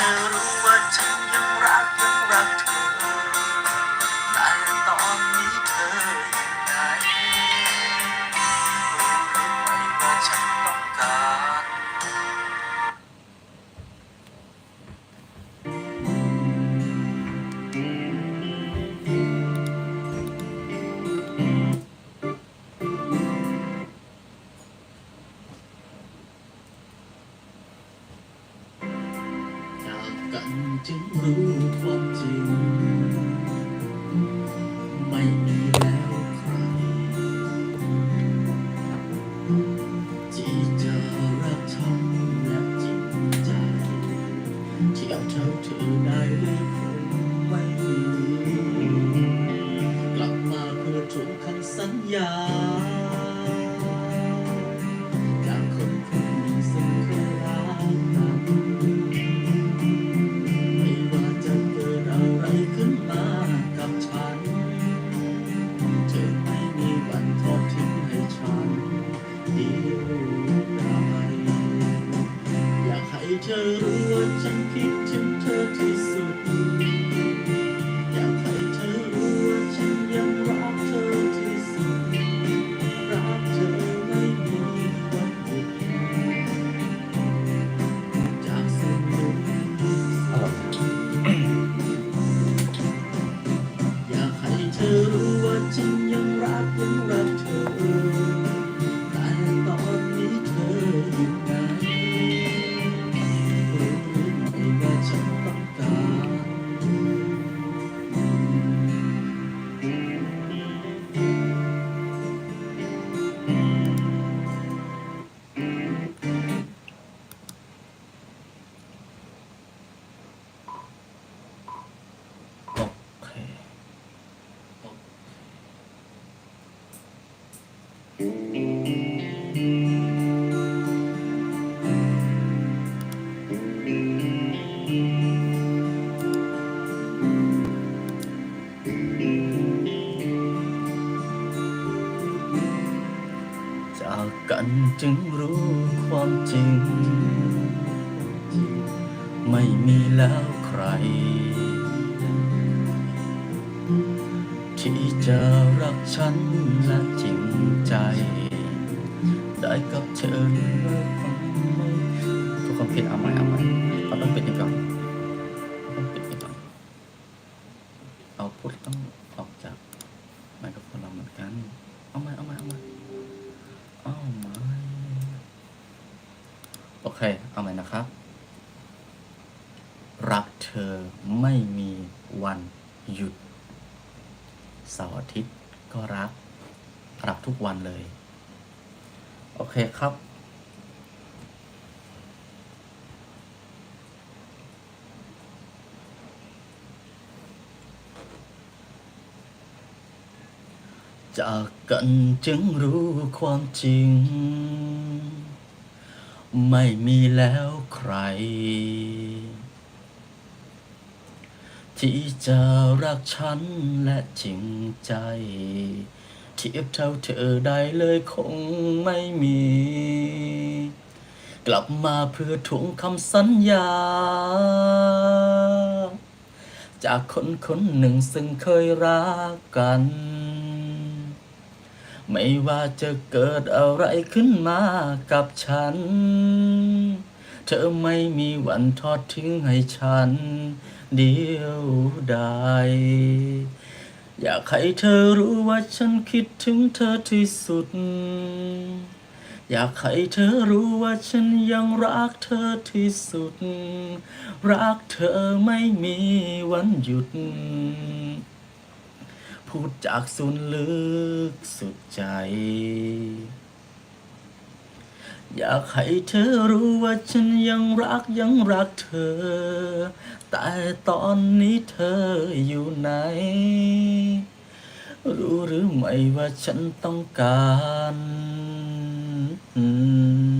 ธ จากกัน กกันจึงรู้ความจริง ไม่มีแล้วใคร ที่จะรักฉันและจริงใจ ได้กับเธอเลยทุกคนผิดเอาใหมเอาใหมเราต้องปิดนี่ก่อนต้องปิดนี่ก่อนเอาพูดต้องออกจากไมโครโฟนเราเหมือนกัน เอาใหมเอาใหมเอาใหมเอาใหม่โอ เค เอาใหม่นะครับ รักเธอไม่มีวันหยุด เสาร์อาทิตย์ก็รัก รักทุกวันเลย โอเคครับ จากกันจึงรู้ความจริง ไม่มีแล้วใคร ที่จะรักฉันและจริงใจ เทียบเท่าเธอได้เลยคงไม่มี กลับมาเพื่อทวงคำสัญญา จากคนคนหนึ่งซึ่งเคยรักกัน ไม่ว่าจะเกิดอะไรขึ้นมากับฉัน เธอไม่มีวันทอดทิ้งให้ฉัน เดียวดายอยากให้เธอรู้ว่าฉันคิดถึงเธอที่สุด อยากให้เธอรู้ว่าฉันยังรักเธอที่สุด รักเธอไม่มีวันหยุด พูดจากสุนลึกสุดใจ อยากให้เธอรู้ว่าฉันยังรักยังรักเธอ แต่ตอนนี้เธออยู่ไหน รู้หรือไม่ว่าฉันต้องการอืม